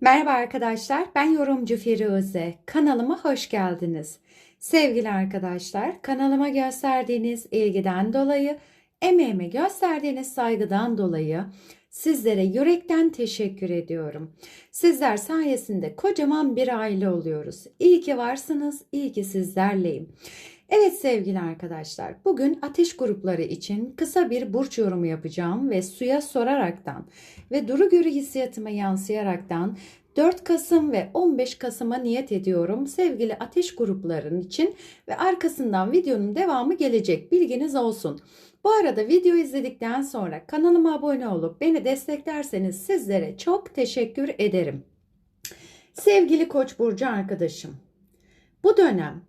Merhaba arkadaşlar, ben yorumcu Firuze. Kanalıma hoş geldiniz. Sevgili arkadaşlar, kanalıma gösterdiğiniz ilgiden dolayı, emeğime gösterdiğiniz saygıdan dolayı sizlere yürekten teşekkür ediyorum. Sizler sayesinde kocaman bir aile oluyoruz. İyi ki varsınız, iyi ki sizlerleyim. Evet sevgili arkadaşlar, bugün ateş grupları için kısa bir burç yorumu yapacağım ve suya soraraktan ve duru görü hissiyatıma yansıyaraktan 4 Kasım ve 15 Kasım'a niyet ediyorum sevgili ateş gruplarının için ve arkasından videonun devamı gelecek bilginiz olsun. Bu arada video izledikten sonra kanalıma abone olup beni desteklerseniz sizlere çok teşekkür ederim. Sevgili Koç burcu arkadaşım. Bu dönem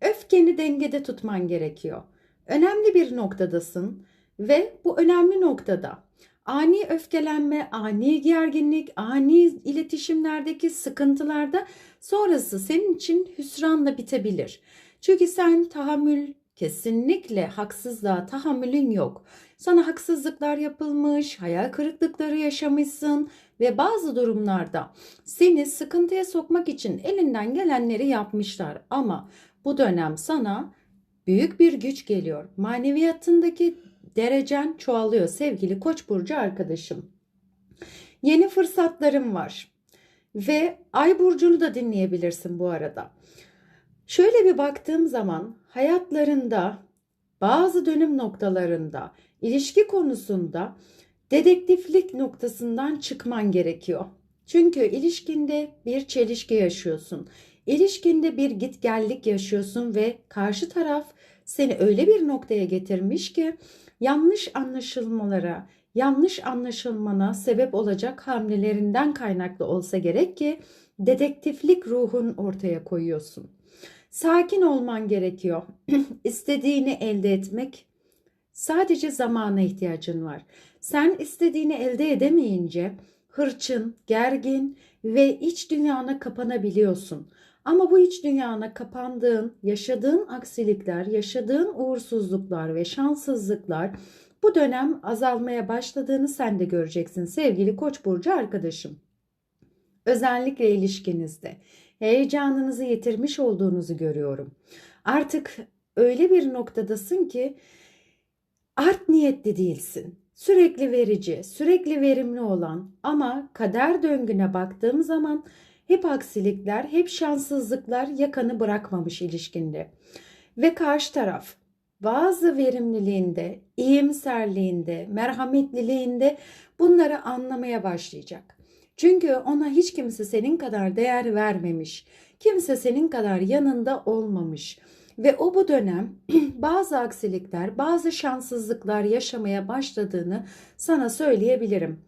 öfkeni dengede tutman gerekiyor. Önemli bir noktadasın ve bu önemli noktada ani öfkelenme, ani gerginlik, ani iletişimlerdeki sıkıntılarda sonrası senin için hüsranla bitebilir. Çünkü sen tahammül kesinlikle haksızlığa tahammülün yok. Sana haksızlıklar yapılmış, hayal kırıklıkları yaşamışsın ve bazı durumlarda seni sıkıntıya sokmak için elinden gelenleri yapmışlar ama bu dönem sana büyük bir güç geliyor. Maneviyatındaki derecen çoğalıyor sevgili Koç burcu arkadaşım. Yeni fırsatlarım var. Ve Ay burcunu da dinleyebilirsin bu arada. Şöyle bir baktığım zaman hayatlarında bazı dönüm noktalarında ilişki konusunda dedektiflik noktasından çıkman gerekiyor. Çünkü ilişkinde bir çelişki yaşıyorsun. İlişkinde bir gitgellik yaşıyorsun ve karşı taraf seni öyle bir noktaya getirmiş ki yanlış anlaşılmalara, yanlış anlaşılmana sebep olacak hamlelerinden kaynaklı olsa gerek ki dedektiflik ruhun ortaya koyuyorsun. Sakin olman gerekiyor. İstediğini elde etmek sadece zamana ihtiyacın var. Sen istediğini elde edemeyince hırçın, gergin ve iç dünyana kapanabiliyorsun. Ama bu iç dünyana kapandığın, yaşadığın aksilikler, yaşadığın uğursuzluklar ve şanssızlıklar bu dönem azalmaya başladığını sen de göreceksin sevgili Koç burcu arkadaşım. Özellikle ilişkinizde heyecanınızı yitirmiş olduğunuzu görüyorum. Artık öyle bir noktadasın ki art niyetli değilsin. Sürekli verici, sürekli verimli olan ama kader döngüne baktığım zaman hep aksilikler, hep şanssızlıklar yakanı bırakmamış ilişkinde. Ve karşı taraf bazı verimliliğinde, iyimserliğinde, merhametliliğinde bunları anlamaya başlayacak. Çünkü ona hiç kimse senin kadar değer vermemiş. Kimse senin kadar yanında olmamış. Ve o bu dönem bazı aksilikler, bazı şanssızlıklar yaşamaya başladığını sana söyleyebilirim.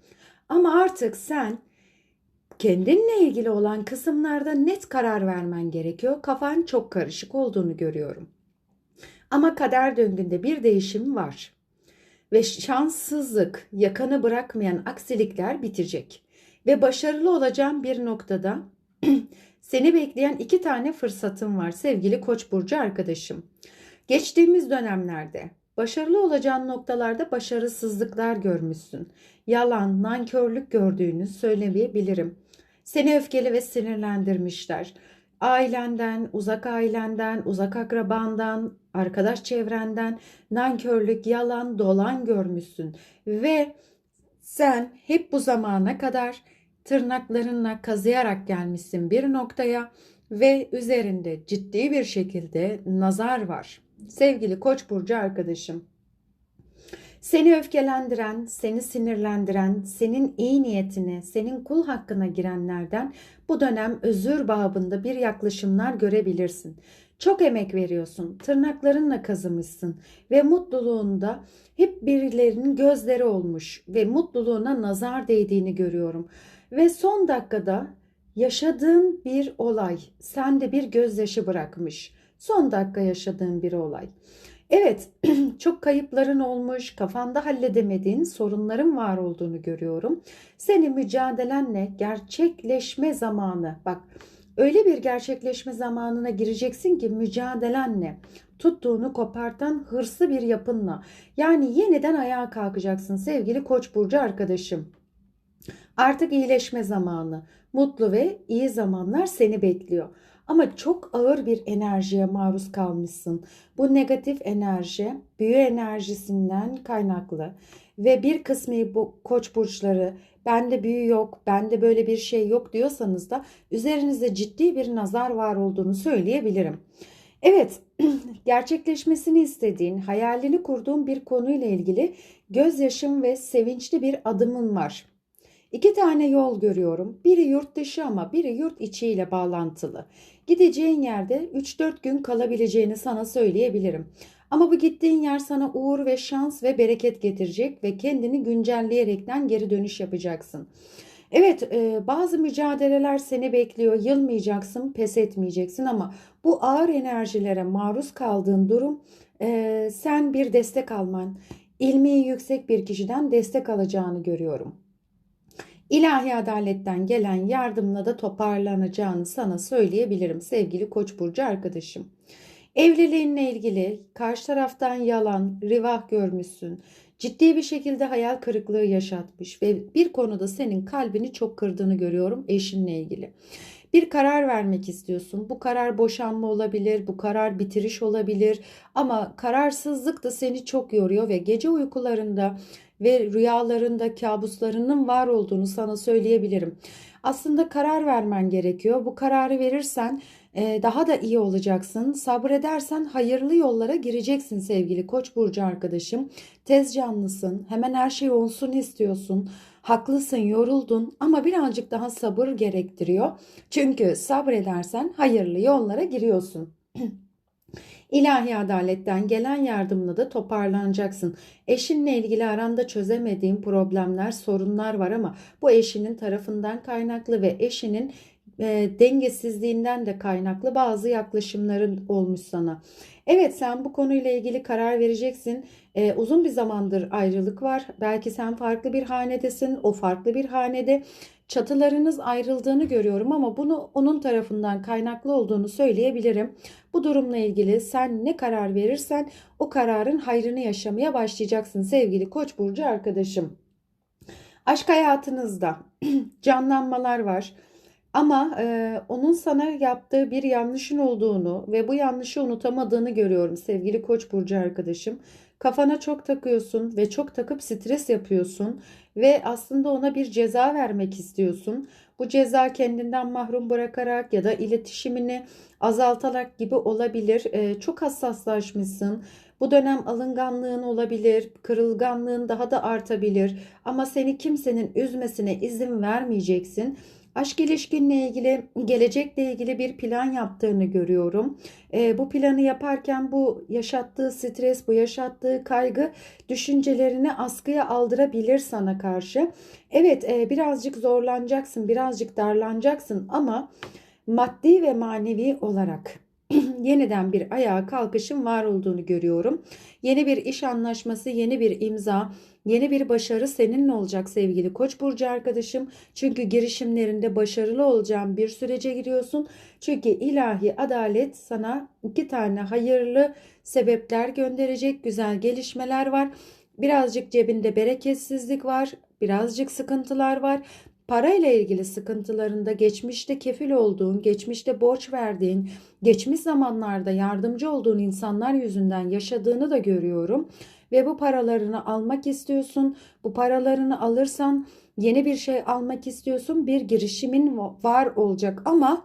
Ama artık sen kendinle ilgili olan kısımlarda net karar vermen gerekiyor. Kafan çok karışık olduğunu görüyorum. Ama kader döngünde bir değişim var. Ve şanssızlık, yakanı bırakmayan aksilikler bitecek. Ve başarılı olacağın bir noktada seni bekleyen iki tane fırsatın var sevgili Koç burcu arkadaşım. Geçtiğimiz dönemlerde başarılı olacağın noktalarda başarısızlıklar görmüşsün. Yalan, nankörlük gördüğünü söyleyebilirim. Seni öfkeli ve sinirlendirmişler. Ailenden, uzak ailenden, uzak akrabandan, arkadaş çevrenden nankörlük, yalan, dolan görmüşsün ve sen hep bu zamana kadar tırnaklarınla kazıyarak gelmişsin bir noktaya ve üzerinde ciddi bir şekilde nazar var. Sevgili Koç burcu arkadaşım, seni öfkelendiren, seni sinirlendiren, senin iyi niyetine, senin kul hakkına girenlerden bu dönem özür babında bir yaklaşımlar görebilirsin. Çok emek veriyorsun, tırnaklarınla kazımışsın ve mutluluğunda hep birilerinin gözleri olmuş ve mutluluğuna nazar değdiğini görüyorum. Ve son dakikada yaşadığın bir olay sende bir gözyaşı bırakmış. Son dakika yaşadığın bir olay. Evet, çok kayıpların olmuş, kafanda halledemediğin sorunların var olduğunu görüyorum. Seni mücadelenle gerçekleşme zamanı, bak öyle bir gerçekleşme zamanına gireceksin ki mücadelenle, tuttuğunu kopartan hırslı bir yapınla. Yani yeniden ayağa kalkacaksın sevgili Koç burcu arkadaşım. Artık iyileşme zamanı. Mutlu ve iyi zamanlar seni bekliyor. Ama çok ağır bir enerjiye maruz kalmışsın. Bu negatif enerji büyü enerjisinden kaynaklı ve bir kısmı bu koç burçları bende büyü yok, bende böyle bir şey yok diyorsanız da üzerinizde ciddi bir nazar var olduğunu söyleyebilirim. Evet, gerçekleşmesini istediğin, hayalini kurduğun bir konuyla ilgili gözyaşım ve sevinçli bir adımın var. İki tane yol görüyorum. Biri yurt dışı ama biri yurt içi ile bağlantılı. Gideceğin yerde 3-4 gün kalabileceğini sana söyleyebilirim. Ama bu gittiğin yer sana uğur ve şans ve bereket getirecek ve kendini güncelleyerekten geri dönüş yapacaksın. Evet, e, bazı mücadeleler seni bekliyor. Yılmayacaksın, pes etmeyeceksin ama bu ağır enerjilere maruz kaldığın durum e, sen bir destek alman, ilmi yüksek bir kişiden destek alacağını görüyorum. İlahi adaletten gelen yardımla da toparlanacağını sana söyleyebilirim sevgili Koç burcu arkadaşım. Evliliğinle ilgili karşı taraftan yalan, rivah görmüşsün. Ciddi bir şekilde hayal kırıklığı yaşatmış ve bir konuda senin kalbini çok kırdığını görüyorum eşinle ilgili. Bir karar vermek istiyorsun. Bu karar boşanma olabilir, bu karar bitiriş olabilir ama kararsızlık da seni çok yoruyor ve gece uykularında ve rüyalarında kabuslarının var olduğunu sana söyleyebilirim. Aslında karar vermen gerekiyor. Bu kararı verirsen e, daha da iyi olacaksın. Sabredersen hayırlı yollara gireceksin sevgili Koç burcu arkadaşım. Tez canlısın. Hemen her şey olsun istiyorsun. Haklısın, yoruldun ama birazcık daha sabır gerektiriyor. Çünkü sabredersen hayırlı yollara giriyorsun. İlahi adaletten gelen yardımla da toparlanacaksın. Eşinle ilgili aranda çözemediğin problemler, sorunlar var ama bu eşinin tarafından kaynaklı ve eşinin e, dengesizliğinden de kaynaklı bazı yaklaşımların olmuş sana. Evet sen bu konuyla ilgili karar vereceksin. E, uzun bir zamandır ayrılık var. Belki sen farklı bir hanedesin, o farklı bir hanede. Çatılarınız ayrıldığını görüyorum ama bunu onun tarafından kaynaklı olduğunu söyleyebilirim. Bu durumla ilgili sen ne karar verirsen o kararın hayrını yaşamaya başlayacaksın sevgili Koç burcu arkadaşım. Aşk hayatınızda canlanmalar var. Ama e, onun sana yaptığı bir yanlışın olduğunu ve bu yanlışı unutamadığını görüyorum sevgili Koç burcu arkadaşım. Kafana çok takıyorsun ve çok takıp stres yapıyorsun ve aslında ona bir ceza vermek istiyorsun. Bu ceza kendinden mahrum bırakarak ya da iletişimini azaltarak gibi olabilir. E, çok hassaslaşmışsın. Bu dönem alınganlığın olabilir, kırılganlığın daha da artabilir ama seni kimsenin üzmesine izin vermeyeceksin. Aşk ilişkinle ilgili, gelecekle ilgili bir plan yaptığını görüyorum. E, bu planı yaparken bu yaşattığı stres, bu yaşattığı kaygı düşüncelerini askıya aldırabilir sana karşı. Evet, e, birazcık zorlanacaksın, birazcık darlanacaksın ama maddi ve manevi olarak yeniden bir ayağa kalkışın var olduğunu görüyorum. Yeni bir iş anlaşması, yeni bir imza, yeni bir başarı seninle olacak sevgili Koç burcu arkadaşım. Çünkü girişimlerinde başarılı olacağın bir sürece giriyorsun. Çünkü ilahi adalet sana iki tane hayırlı sebepler gönderecek, güzel gelişmeler var. Birazcık cebinde bereketsizlik var, birazcık sıkıntılar var. Parayla ilgili sıkıntılarında geçmişte kefil olduğun, geçmişte borç verdiğin, geçmiş zamanlarda yardımcı olduğun insanlar yüzünden yaşadığını da görüyorum. Ve bu paralarını almak istiyorsun. Bu paralarını alırsan yeni bir şey almak istiyorsun. Bir girişimin var olacak ama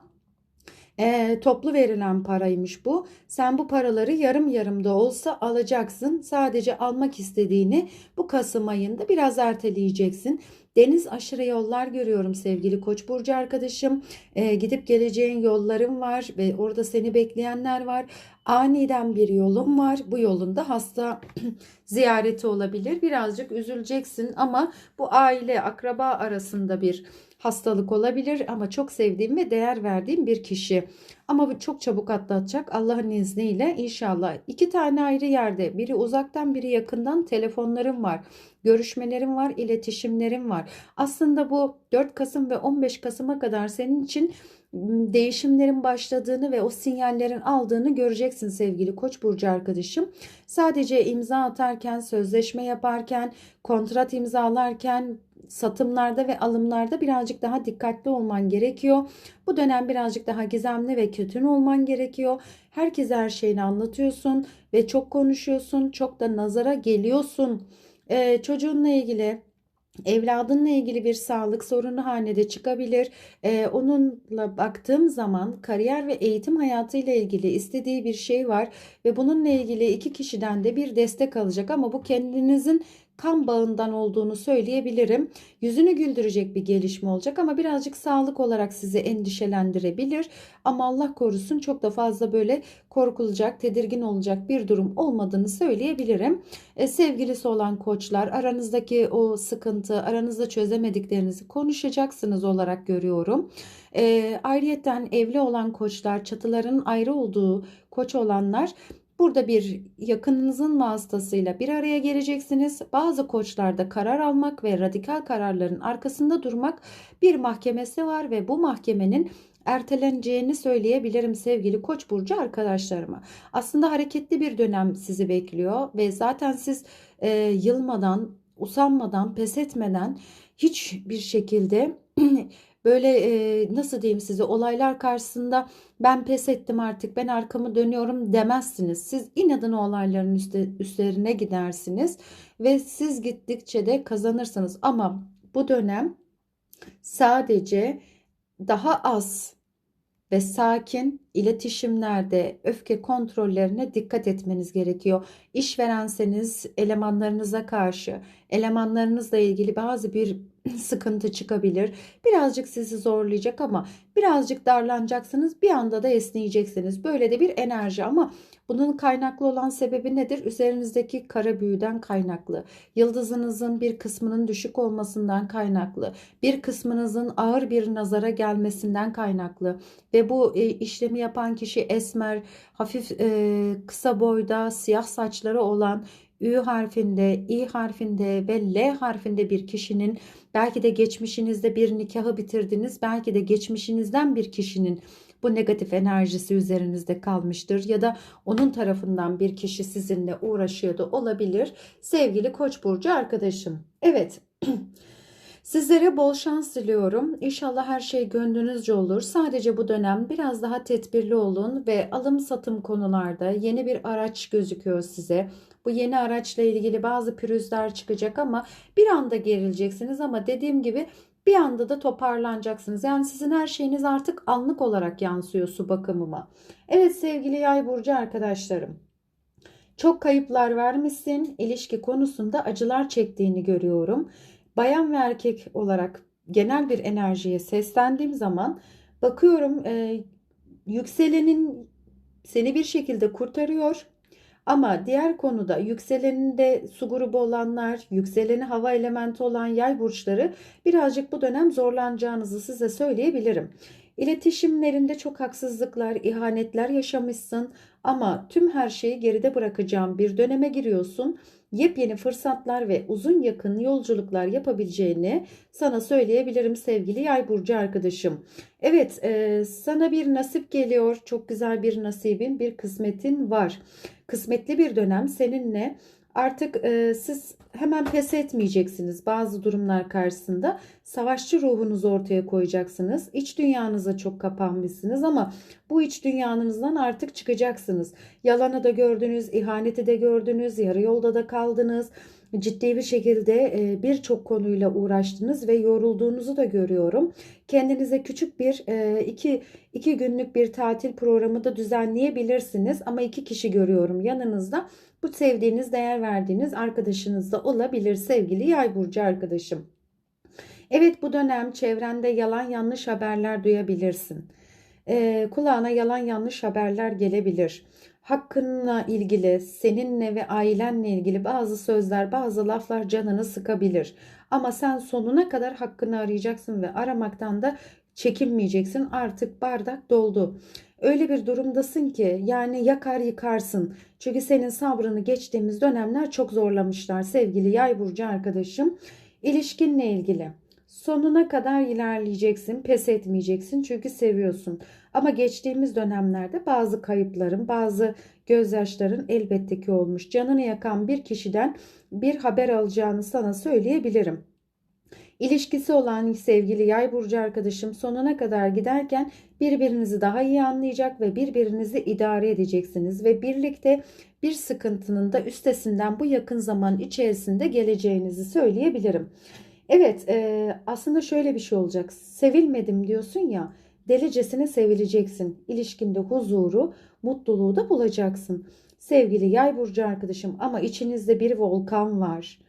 e, toplu verilen paraymış bu. Sen bu paraları yarım yarım da olsa alacaksın. Sadece almak istediğini bu Kasım ayında biraz erteleyeceksin. Deniz aşırı yollar görüyorum sevgili Koç burcu arkadaşım. E, gidip geleceğin yolların var ve orada seni bekleyenler var. Aniden bir yolun var. Bu yolunda hasta ziyareti olabilir. Birazcık üzüleceksin ama bu aile akraba arasında bir hastalık olabilir ama çok sevdiğim ve değer verdiğim bir kişi. Ama bu çok çabuk atlatacak Allah'ın izniyle inşallah. İki tane ayrı yerde biri uzaktan biri yakından telefonlarım var. Görüşmelerim var, iletişimlerim var. Aslında bu 4 Kasım ve 15 Kasım'a kadar senin için değişimlerin başladığını ve o sinyallerin aldığını göreceksin sevgili Koç burcu arkadaşım. Sadece imza atarken, sözleşme yaparken, kontrat imzalarken, satımlarda ve alımlarda birazcık daha dikkatli olman gerekiyor. Bu dönem birazcık daha gizemli ve kötün olman gerekiyor. Herkese her şeyini anlatıyorsun ve çok konuşuyorsun, çok da nazara geliyorsun. Ee, çocuğunla ilgili Evladınla ilgili bir sağlık sorunu hanede çıkabilir. Ee, onunla baktığım zaman kariyer ve eğitim hayatı ile ilgili istediği bir şey var ve bununla ilgili iki kişiden de bir destek alacak ama bu kendinizin kan bağından olduğunu söyleyebilirim. Yüzünü güldürecek bir gelişme olacak ama birazcık sağlık olarak sizi endişelendirebilir. Ama Allah korusun çok da fazla böyle korkulacak, tedirgin olacak bir durum olmadığını söyleyebilirim. E, sevgilisi olan koçlar aranızdaki o sıkıntı, aranızda çözemediklerinizi konuşacaksınız olarak görüyorum. E, ayrıyeten evli olan koçlar, çatıların ayrı olduğu koç olanlar Burada bir yakınınızın vasıtasıyla bir araya geleceksiniz. Bazı koçlarda karar almak ve radikal kararların arkasında durmak bir mahkemesi var ve bu mahkemenin erteleneceğini söyleyebilirim sevgili Koç burcu arkadaşlarıma. Aslında hareketli bir dönem sizi bekliyor ve zaten siz e, yılmadan, usanmadan, pes etmeden hiçbir şekilde böyle e, nasıl diyeyim size olaylar karşısında ben pes ettim artık ben arkamı dönüyorum demezsiniz. Siz inadına olayların üstte, üstlerine gidersiniz ve siz gittikçe de kazanırsınız. Ama bu dönem sadece daha az ve sakin iletişimlerde öfke kontrollerine dikkat etmeniz gerekiyor. İşverenseniz elemanlarınıza karşı, elemanlarınızla ilgili bazı bir sıkıntı çıkabilir. Birazcık sizi zorlayacak ama birazcık darlanacaksınız. Bir anda da esneyeceksiniz. Böyle de bir enerji ama bunun kaynaklı olan sebebi nedir? Üzerinizdeki kara büyüden kaynaklı. Yıldızınızın bir kısmının düşük olmasından kaynaklı. Bir kısmınızın ağır bir nazara gelmesinden kaynaklı. Ve bu e, işlemi yapan kişi esmer, hafif e, kısa boyda, siyah saçları olan Ü harfinde, İ harfinde ve L harfinde bir kişinin belki de geçmişinizde bir nikahı bitirdiniz. Belki de geçmişinizden bir kişinin bu negatif enerjisi üzerinizde kalmıştır ya da onun tarafından bir kişi sizinle uğraşıyordu olabilir. Sevgili Koç burcu arkadaşım. Evet. Sizlere bol şans diliyorum. İnşallah her şey gönlünüzce olur. Sadece bu dönem biraz daha tedbirli olun ve alım satım konularda yeni bir araç gözüküyor size. Bu yeni araçla ilgili bazı pürüzler çıkacak ama bir anda gerileceksiniz ama dediğim gibi bir anda da toparlanacaksınız. Yani sizin her şeyiniz artık anlık olarak yansıyor su bakımıma. Evet sevgili yay burcu arkadaşlarım. Çok kayıplar vermişsin. İlişki konusunda acılar çektiğini görüyorum. Bayan ve erkek olarak genel bir enerjiye seslendiğim zaman bakıyorum e, yükselenin seni bir şekilde kurtarıyor ama diğer konuda yükseleninde su grubu olanlar, yükseleni hava elementi olan yay burçları birazcık bu dönem zorlanacağınızı size söyleyebilirim. İletişimlerinde çok haksızlıklar, ihanetler yaşamışsın ama tüm her şeyi geride bırakacağım bir döneme giriyorsun. Yepyeni fırsatlar ve uzun yakın yolculuklar yapabileceğini sana söyleyebilirim sevgili yay burcu arkadaşım. Evet e, sana bir nasip geliyor. Çok güzel bir nasibin, bir kısmetin var. Kısmetli bir dönem seninle Artık e, siz hemen pes etmeyeceksiniz bazı durumlar karşısında. Savaşçı ruhunuzu ortaya koyacaksınız. İç dünyanıza çok kapanmışsınız ama bu iç dünyanızdan artık çıkacaksınız. Yalanı da gördünüz, ihaneti de gördünüz, yarı yolda da kaldınız ciddi bir şekilde e, birçok konuyla uğraştınız ve yorulduğunuzu da görüyorum. Kendinize küçük bir e, iki, iki günlük bir tatil programı da düzenleyebilirsiniz ama iki kişi görüyorum yanınızda. Bu sevdiğiniz, değer verdiğiniz arkadaşınız da olabilir sevgili yay burcu arkadaşım. Evet bu dönem çevrende yalan yanlış haberler duyabilirsin. E, kulağına yalan yanlış haberler gelebilir hakkınla ilgili, seninle ve ailenle ilgili bazı sözler, bazı laflar canını sıkabilir. Ama sen sonuna kadar hakkını arayacaksın ve aramaktan da çekinmeyeceksin. Artık bardak doldu. Öyle bir durumdasın ki yani yakar yıkarsın. Çünkü senin sabrını geçtiğimiz dönemler çok zorlamışlar sevgili yay burcu arkadaşım. İlişkinle ilgili sonuna kadar ilerleyeceksin, pes etmeyeceksin çünkü seviyorsun. Ama geçtiğimiz dönemlerde bazı kayıpların, bazı gözyaşların elbette ki olmuş. Canını yakan bir kişiden bir haber alacağını sana söyleyebilirim. İlişkisi olan sevgili yay burcu arkadaşım sonuna kadar giderken birbirinizi daha iyi anlayacak ve birbirinizi idare edeceksiniz ve birlikte bir sıkıntının da üstesinden bu yakın zaman içerisinde geleceğinizi söyleyebilirim. Evet, aslında şöyle bir şey olacak. Sevilmedim diyorsun ya, delicesine sevileceksin. İlişkinde huzuru, mutluluğu da bulacaksın. Sevgili yay burcu arkadaşım ama içinizde bir volkan var.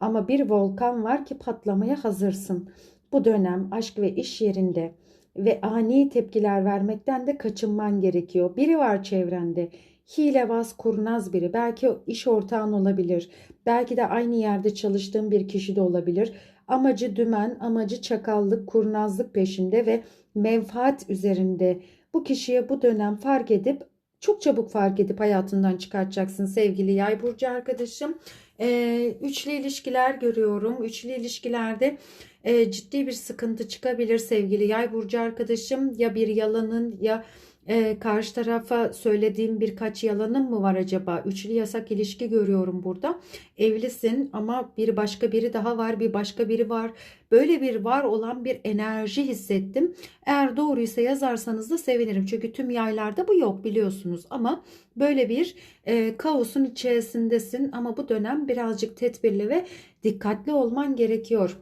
Ama bir volkan var ki patlamaya hazırsın. Bu dönem aşk ve iş yerinde ve ani tepkiler vermekten de kaçınman gerekiyor. Biri var çevrende. Hilebaz, kurnaz biri. Belki iş ortağın olabilir. Belki de aynı yerde çalıştığın bir kişi de olabilir. Amacı dümen, amacı çakallık, kurnazlık peşinde ve menfaat üzerinde. Bu kişiye bu dönem fark edip çok çabuk fark edip hayatından çıkartacaksın sevgili yay burcu arkadaşım. Ee, üçlü ilişkiler görüyorum. Üçlü ilişkilerde e, ciddi bir sıkıntı çıkabilir sevgili yay burcu arkadaşım. Ya bir yalanın ya ee, karşı tarafa söylediğim birkaç yalanım mı var acaba? Üçlü yasak ilişki görüyorum burada. Evlisin ama bir başka biri daha var, bir başka biri var. Böyle bir var olan bir enerji hissettim. Eğer doğruysa yazarsanız da sevinirim. Çünkü tüm yaylarda bu yok biliyorsunuz. Ama böyle bir e, kaosun içerisindesin. Ama bu dönem birazcık tedbirli ve dikkatli olman gerekiyor.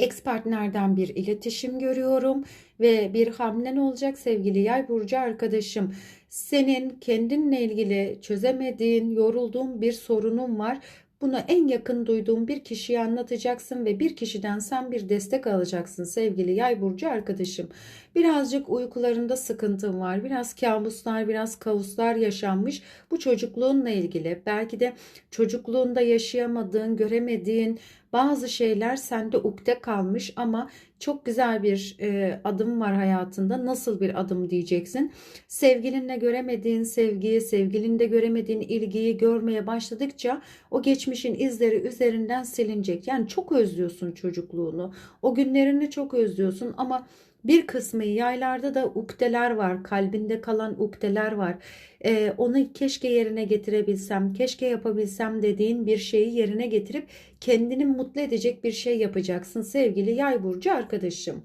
Ex partnerden bir iletişim görüyorum ve bir hamlen olacak sevgili yay burcu arkadaşım. Senin kendinle ilgili çözemediğin, yorulduğun bir sorunun var. Bunu en yakın duyduğun bir kişiye anlatacaksın ve bir kişiden sen bir destek alacaksın sevgili yay burcu arkadaşım. Birazcık uykularında sıkıntın var. Biraz kabuslar, biraz kavuslar yaşanmış. Bu çocukluğunla ilgili. Belki de çocukluğunda yaşayamadığın, göremediğin bazı şeyler sende ukde kalmış ama çok güzel bir e, adım var hayatında. Nasıl bir adım diyeceksin? Sevgilinle göremediğin sevgiyi, sevgilinde göremediğin ilgiyi görmeye başladıkça o geçmişin izleri üzerinden silinecek. Yani çok özlüyorsun çocukluğunu. O günlerini çok özlüyorsun ama bir kısmı yaylarda da ukdeler var. Kalbinde kalan ukdeler var. Ee, onu keşke yerine getirebilsem, keşke yapabilsem dediğin bir şeyi yerine getirip kendini mutlu edecek bir şey yapacaksın sevgili yay burcu arkadaşım.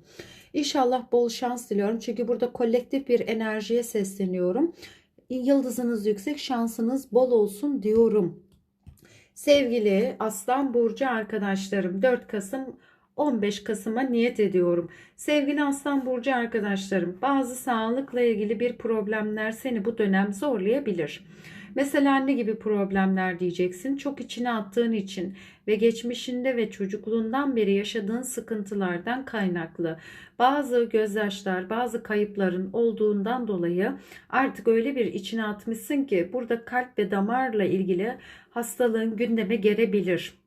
İnşallah bol şans diliyorum. Çünkü burada kolektif bir enerjiye sesleniyorum. Yıldızınız yüksek, şansınız bol olsun diyorum. Sevgili Aslan Burcu arkadaşlarım 4 Kasım 15 Kasım'a niyet ediyorum. Sevgili Aslan Burcu arkadaşlarım, bazı sağlıkla ilgili bir problemler seni bu dönem zorlayabilir. Mesela ne gibi problemler diyeceksin? Çok içine attığın için ve geçmişinde ve çocukluğundan beri yaşadığın sıkıntılardan kaynaklı. Bazı gözyaşlar, bazı kayıpların olduğundan dolayı artık öyle bir içine atmışsın ki burada kalp ve damarla ilgili hastalığın gündeme gelebilir.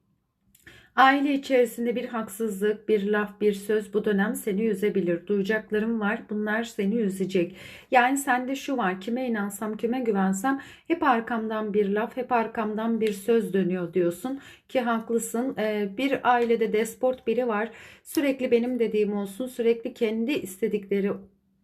Aile içerisinde bir haksızlık, bir laf, bir söz bu dönem seni üzebilir. Duyacaklarım var. Bunlar seni üzecek. Yani sende şu var. Kime inansam, kime güvensem hep arkamdan bir laf, hep arkamdan bir söz dönüyor diyorsun. Ki haklısın. Ee, bir ailede despot biri var. Sürekli benim dediğim olsun. Sürekli kendi istedikleri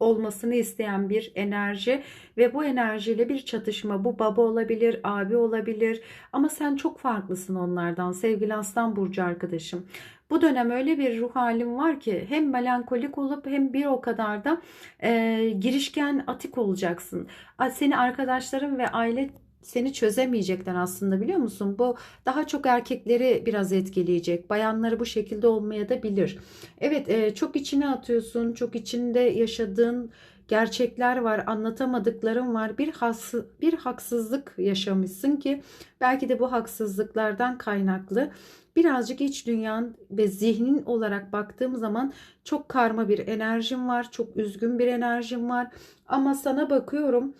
olmasını isteyen bir enerji ve bu enerjiyle bir çatışma bu baba olabilir, abi olabilir ama sen çok farklısın onlardan sevgili Aslan Burcu arkadaşım. Bu dönem öyle bir ruh halim var ki hem melankolik olup hem bir o kadar da e, girişken atik olacaksın. Seni arkadaşların ve aile seni çözemeyecekler aslında biliyor musun? Bu daha çok erkekleri biraz etkileyecek. Bayanları bu şekilde olmaya da bilir. Evet e, çok içine atıyorsun. Çok içinde yaşadığın gerçekler var, anlatamadıkların var. Bir has, bir haksızlık yaşamışsın ki belki de bu haksızlıklardan kaynaklı birazcık iç dünyan ve zihnin olarak baktığım zaman çok karma bir enerjim var. Çok üzgün bir enerjim var. Ama sana bakıyorum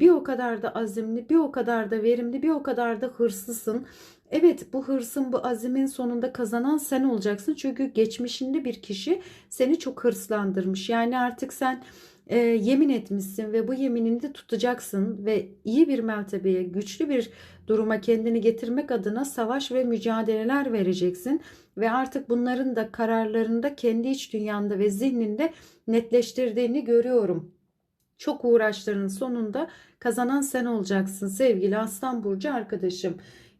bir o kadar da azimli, bir o kadar da verimli, bir o kadar da hırslısın. Evet bu hırsın bu azimin sonunda kazanan sen olacaksın. Çünkü geçmişinde bir kişi seni çok hırslandırmış. Yani artık sen e, yemin etmişsin ve bu yeminini de tutacaksın ve iyi bir mertebeye, güçlü bir duruma kendini getirmek adına savaş ve mücadeleler vereceksin ve artık bunların da kararlarını da kendi iç dünyanda ve zihninde netleştirdiğini görüyorum. Çok uğraşların sonunda kazanan sen olacaksın sevgili Aslan Burcu arkadaşım.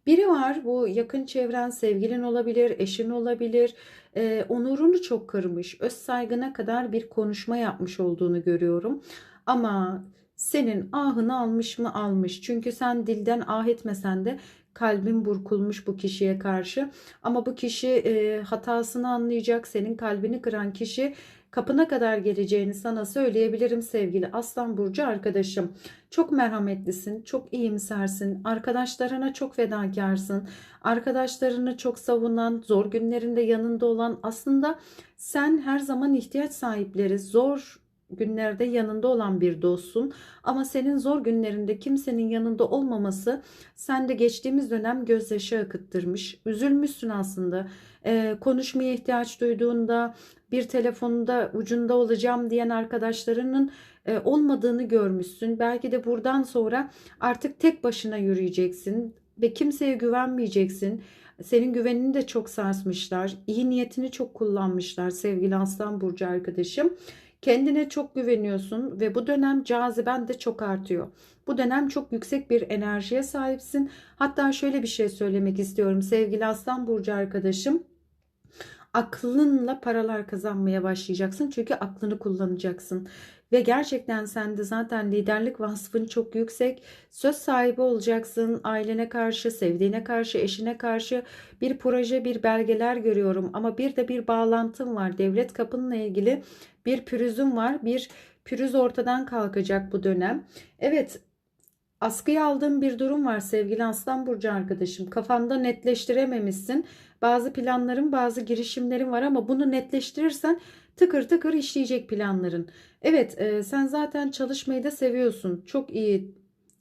Biri var bu yakın çevren sevgilin olabilir, eşin olabilir. Ee, onurunu çok kırmış, öz saygına kadar bir konuşma yapmış olduğunu görüyorum. Ama senin ahını almış mı almış. Çünkü sen dilden ah etmesen de kalbin burkulmuş bu kişiye karşı. Ama bu kişi e, hatasını anlayacak. Senin kalbini kıran kişi kapına kadar geleceğini sana söyleyebilirim sevgili Aslan Burcu arkadaşım. Çok merhametlisin, çok iyimsersin, arkadaşlarına çok fedakarsın, arkadaşlarını çok savunan, zor günlerinde yanında olan aslında sen her zaman ihtiyaç sahipleri, zor günlerde yanında olan bir dostsun. Ama senin zor günlerinde kimsenin yanında olmaması sende geçtiğimiz dönem gözyaşı akıttırmış. Üzülmüşsün aslında. Ee, konuşmaya ihtiyaç duyduğunda bir telefonda ucunda olacağım diyen arkadaşlarının e, olmadığını görmüşsün. Belki de buradan sonra artık tek başına yürüyeceksin ve kimseye güvenmeyeceksin. Senin güvenini de çok sarsmışlar. İyi niyetini çok kullanmışlar sevgili Aslan Burcu arkadaşım. Kendine çok güveniyorsun ve bu dönem caziben de çok artıyor. Bu dönem çok yüksek bir enerjiye sahipsin. Hatta şöyle bir şey söylemek istiyorum sevgili Aslan Burcu arkadaşım. Aklınla paralar kazanmaya başlayacaksın çünkü aklını kullanacaksın. Ve gerçekten sende zaten liderlik vasfın çok yüksek. Söz sahibi olacaksın. Ailene karşı, sevdiğine karşı, eşine karşı bir proje, bir belgeler görüyorum. Ama bir de bir bağlantım var. Devlet kapınla ilgili bir pürüzüm var. Bir pürüz ortadan kalkacak bu dönem. Evet askıya aldığım bir durum var sevgili Aslan Burcu arkadaşım. Kafanda netleştirememişsin. Bazı planların, bazı girişimlerin var ama bunu netleştirirsen tıkır tıkır işleyecek planların. Evet, e, sen zaten çalışmayı da seviyorsun. Çok iyi,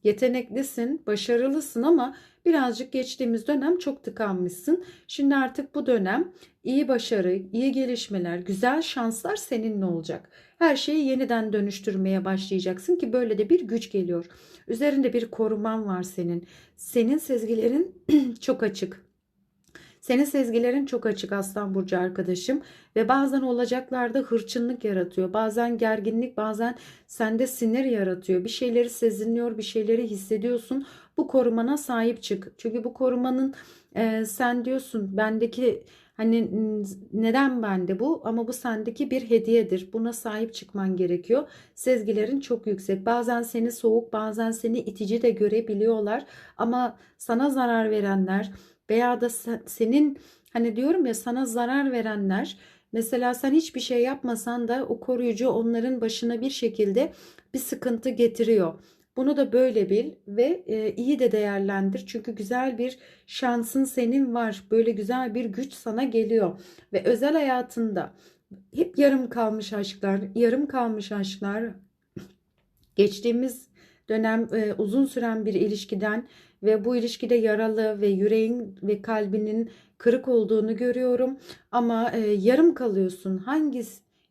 yeteneklisin, başarılısın ama birazcık geçtiğimiz dönem çok tıkanmışsın. Şimdi artık bu dönem iyi başarı, iyi gelişmeler, güzel şanslar seninle olacak. Her şeyi yeniden dönüştürmeye başlayacaksın ki böyle de bir güç geliyor. Üzerinde bir koruman var senin. Senin sezgilerin çok açık. Senin sezgilerin çok açık Aslan Burcu arkadaşım ve bazen olacaklarda hırçınlık yaratıyor. Bazen gerginlik, bazen sende sinir yaratıyor. Bir şeyleri sezinliyor, bir şeyleri hissediyorsun. Bu korumana sahip çık. Çünkü bu korumanın e, sen diyorsun bendeki Hani neden bende bu ama bu sendeki bir hediyedir. Buna sahip çıkman gerekiyor. Sezgilerin çok yüksek. Bazen seni soğuk, bazen seni itici de görebiliyorlar. Ama sana zarar verenler veya da senin hani diyorum ya sana zarar verenler mesela sen hiçbir şey yapmasan da o koruyucu onların başına bir şekilde bir sıkıntı getiriyor. Bunu da böyle bil ve e, iyi de değerlendir. Çünkü güzel bir şansın senin var. Böyle güzel bir güç sana geliyor. Ve özel hayatında hep yarım kalmış aşklar, yarım kalmış aşklar geçtiğimiz dönem e, uzun süren bir ilişkiden ve bu ilişkide yaralı ve yüreğin ve kalbinin kırık olduğunu görüyorum. Ama e, yarım kalıyorsun. Hangi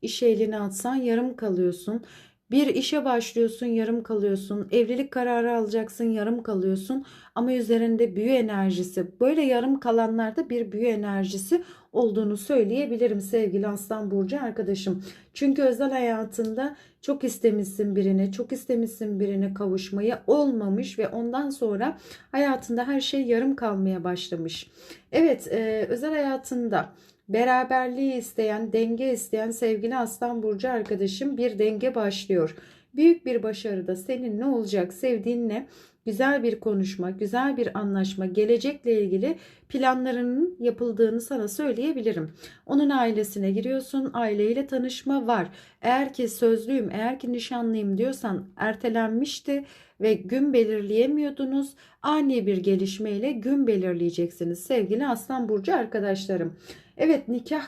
iş elini atsan yarım kalıyorsun. Bir işe başlıyorsun, yarım kalıyorsun. Evlilik kararı alacaksın, yarım kalıyorsun. Ama üzerinde büyü enerjisi. Böyle yarım kalanlarda bir büyü enerjisi olduğunu söyleyebilirim sevgili Aslan Burcu arkadaşım. Çünkü özel hayatında çok istemişsin birini, çok istemişsin birine kavuşmayı olmamış ve ondan sonra hayatında her şey yarım kalmaya başlamış. Evet, e, özel hayatında beraberliği isteyen, denge isteyen sevgili Aslan Burcu arkadaşım bir denge başlıyor. Büyük bir başarıda senin ne olacak sevdiğinle güzel bir konuşma, güzel bir anlaşma, gelecekle ilgili planlarının yapıldığını sana söyleyebilirim. Onun ailesine giriyorsun, aileyle tanışma var. Eğer ki sözlüyüm, eğer ki nişanlıyım diyorsan ertelenmişti ve gün belirleyemiyordunuz. Ani bir gelişmeyle gün belirleyeceksiniz sevgili Aslan Burcu arkadaşlarım. Evet nikah,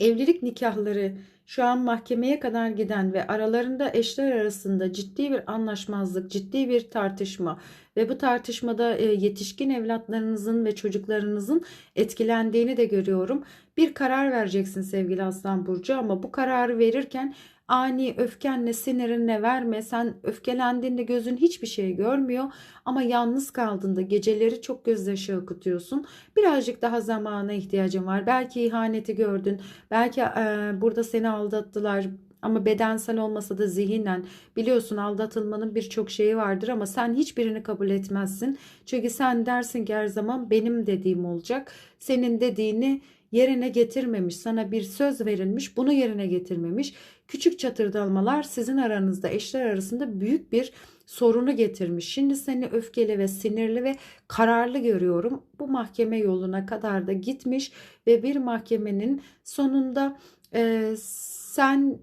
evlilik nikahları şu an mahkemeye kadar giden ve aralarında eşler arasında ciddi bir anlaşmazlık, ciddi bir tartışma ve bu tartışmada e, yetişkin evlatlarınızın ve çocuklarınızın etkilendiğini de görüyorum. Bir karar vereceksin sevgili Aslan Burcu ama bu kararı verirken ani öfkenle sinirinle verme. Sen öfkelendiğinde gözün hiçbir şey görmüyor ama yalnız kaldığında geceleri çok gözyaşı akıtıyorsun. Birazcık daha zamana ihtiyacın var. Belki ihaneti gördün. Belki e, burada seni aldattılar. Ama bedensel olmasa da zihinen biliyorsun aldatılmanın birçok şeyi vardır ama sen hiçbirini kabul etmezsin. Çünkü sen dersin ki her zaman benim dediğim olacak. Senin dediğini yerine getirmemiş, sana bir söz verilmiş, bunu yerine getirmemiş. Küçük çatırdalmalar sizin aranızda eşler arasında büyük bir sorunu getirmiş. Şimdi seni öfkeli ve sinirli ve kararlı görüyorum. Bu mahkeme yoluna kadar da gitmiş ve bir mahkemenin sonunda e, sen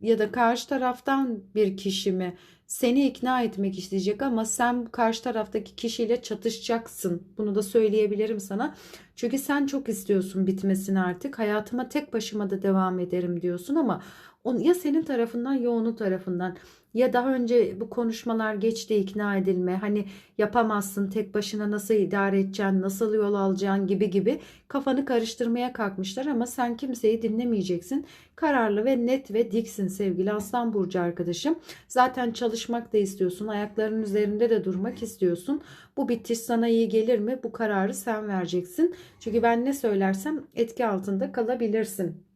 ya da karşı taraftan bir kişi mi seni ikna etmek isteyecek ama sen karşı taraftaki kişiyle çatışacaksın. Bunu da söyleyebilirim sana. Çünkü sen çok istiyorsun bitmesini artık. Hayatıma tek başıma da devam ederim diyorsun ama ya senin tarafından ya onun tarafından ya daha önce bu konuşmalar geçti ikna edilme hani yapamazsın tek başına nasıl idare edeceksin nasıl yol alacaksın gibi gibi kafanı karıştırmaya kalkmışlar ama sen kimseyi dinlemeyeceksin. Kararlı ve net ve diksin sevgili aslan burcu arkadaşım. Zaten çalışmak da istiyorsun ayaklarının üzerinde de durmak istiyorsun. Bu bitiş sana iyi gelir mi? Bu kararı sen vereceksin. Çünkü ben ne söylersem etki altında kalabilirsin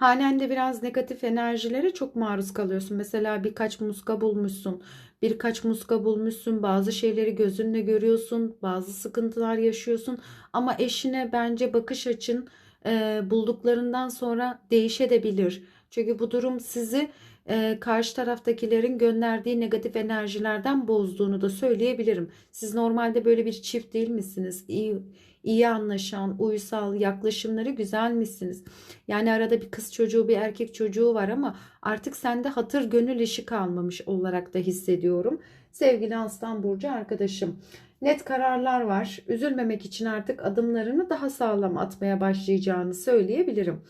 Hanende biraz negatif enerjilere çok maruz kalıyorsun. Mesela birkaç muska bulmuşsun. Birkaç muska bulmuşsun. Bazı şeyleri gözünle görüyorsun. Bazı sıkıntılar yaşıyorsun. Ama eşine bence bakış açın e, bulduklarından sonra değişebilir. Çünkü bu durum sizi e, karşı taraftakilerin gönderdiği negatif enerjilerden bozduğunu da söyleyebilirim. Siz normalde böyle bir çift değil misiniz? İyi iyi anlaşan, uysal, yaklaşımları güzel misiniz? Yani arada bir kız çocuğu, bir erkek çocuğu var ama artık sende hatır gönül işi kalmamış olarak da hissediyorum. Sevgili Aslan Burcu arkadaşım. Net kararlar var. Üzülmemek için artık adımlarını daha sağlam atmaya başlayacağını söyleyebilirim.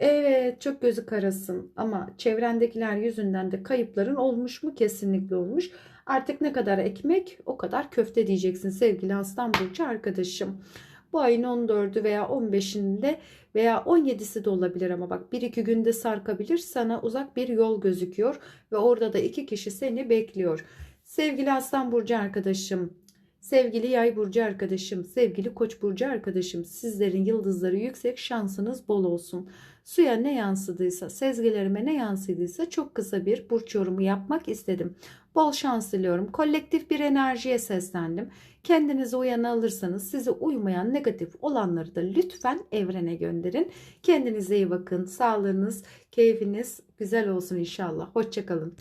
Evet çok gözü karasın ama çevrendekiler yüzünden de kayıpların olmuş mu? Kesinlikle olmuş. Artık ne kadar ekmek o kadar köfte diyeceksin sevgili Aslan Burcu arkadaşım. Bu ayın 14'ü veya 15'inde veya 17'si de olabilir ama bak 1-2 günde sarkabilir. Sana uzak bir yol gözüküyor ve orada da iki kişi seni bekliyor. Sevgili Aslan Burcu arkadaşım, sevgili Yay Burcu arkadaşım, sevgili Koç Burcu arkadaşım sizlerin yıldızları yüksek şansınız bol olsun. Suya ne yansıdıysa, sezgilerime ne yansıdıysa çok kısa bir burç yorumu yapmak istedim. Bol şans diliyorum. Kolektif bir enerjiye seslendim. Kendinizi uyana alırsanız size uymayan negatif olanları da lütfen evrene gönderin. Kendinize iyi bakın. Sağlığınız, keyfiniz güzel olsun inşallah. Hoşçakalın.